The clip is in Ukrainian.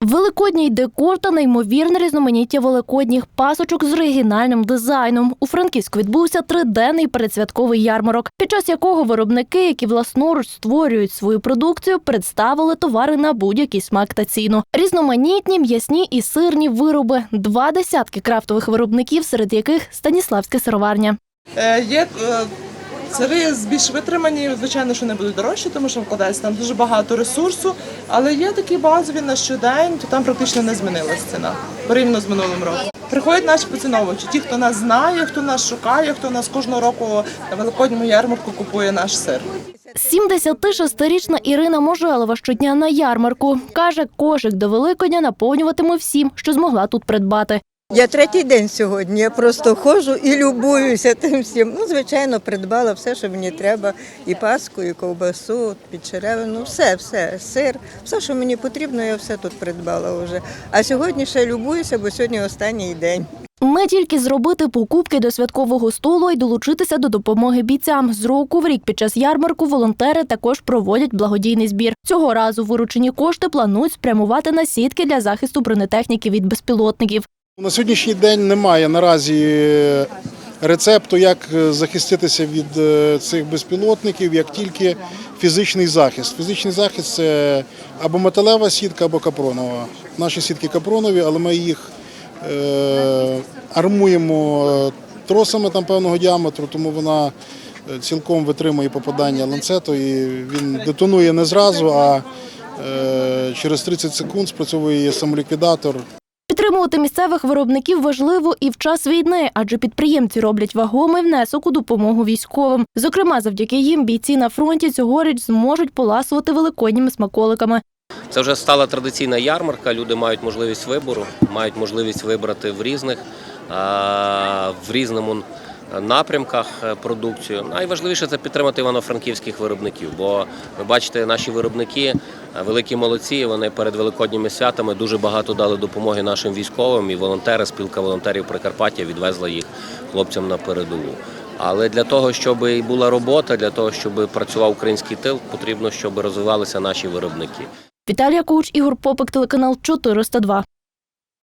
Великодній декор та неймовірне різноманіття великодніх пасочок з оригінальним дизайном. У Франківську відбувся триденний передсвятковий ярмарок, під час якого виробники, які власноруч створюють свою продукцію, представили товари на будь-який смак та ціну. Різноманітні м'ясні і сирні вироби, два десятки крафтових виробників, серед яких Станіславська сироварня. Е, Є е, сири більш витримані, звичайно, що не будуть дорожчі, тому що вкладається там дуже багато ресурсу. Але є такі базові на щодень, то там практично не змінилась ціна порівняно з минулим роком. Приходять наші поціновувачі, ті, хто нас знає, хто нас шукає, хто нас кожного року на великодньому ярмарку купує наш сир. 76-річна Ірина Можелова щодня на ярмарку. Каже, кошик до Великодня наповнюватиме всім, що змогла тут придбати. Я третій день сьогодні. Я просто ходжу і любуюся тим всім. Ну, звичайно, придбала все, що мені треба: і паску, і ковбасу, підчеревину, все, все, сир, все, що мені потрібно, я все тут придбала вже. А сьогодні ще любуюся, бо сьогодні останній день. Не тільки зробити покупки до святкового столу і долучитися до допомоги бійцям. З року в рік під час ярмарку волонтери також проводять благодійний збір. Цього разу виручені кошти планують спрямувати на сітки для захисту бронетехніки від безпілотників. На сьогоднішній день немає наразі рецепту, як захиститися від е, цих безпілотників, як тільки фізичний захист. Фізичний захист це або металева сітка, або капронова. Наші сітки капронові, але ми їх е, армуємо тросами там певного діаметру, тому вона е, цілком витримує попадання ланцету і він детонує не зразу, а е, через 30 секунд спрацьовує самоліквідатор. Підтримувати місцевих виробників важливо і в час війни, адже підприємці роблять вагомий внесок у допомогу військовим. Зокрема, завдяки їм бійці на фронті цьогоріч зможуть поласувати великодніми смаколиками. Це вже стала традиційна ярмарка. Люди мають можливість вибору, мають можливість вибрати в різних в різному напрямках е, продукцію. Найважливіше це підтримати івано-франківських виробників, бо ви бачите, наші виробники е, великі молодці. Вони перед великодніми святами дуже багато дали допомоги нашим військовим. І волонтери, спілка волонтерів Прикарпаття відвезла їх хлопцям на передову. Але для того, щоб і була робота, для того, щоб працював український тил, потрібно, щоб розвивалися наші виробники. Віталія Куч, Ігор Попик, телеканал 402.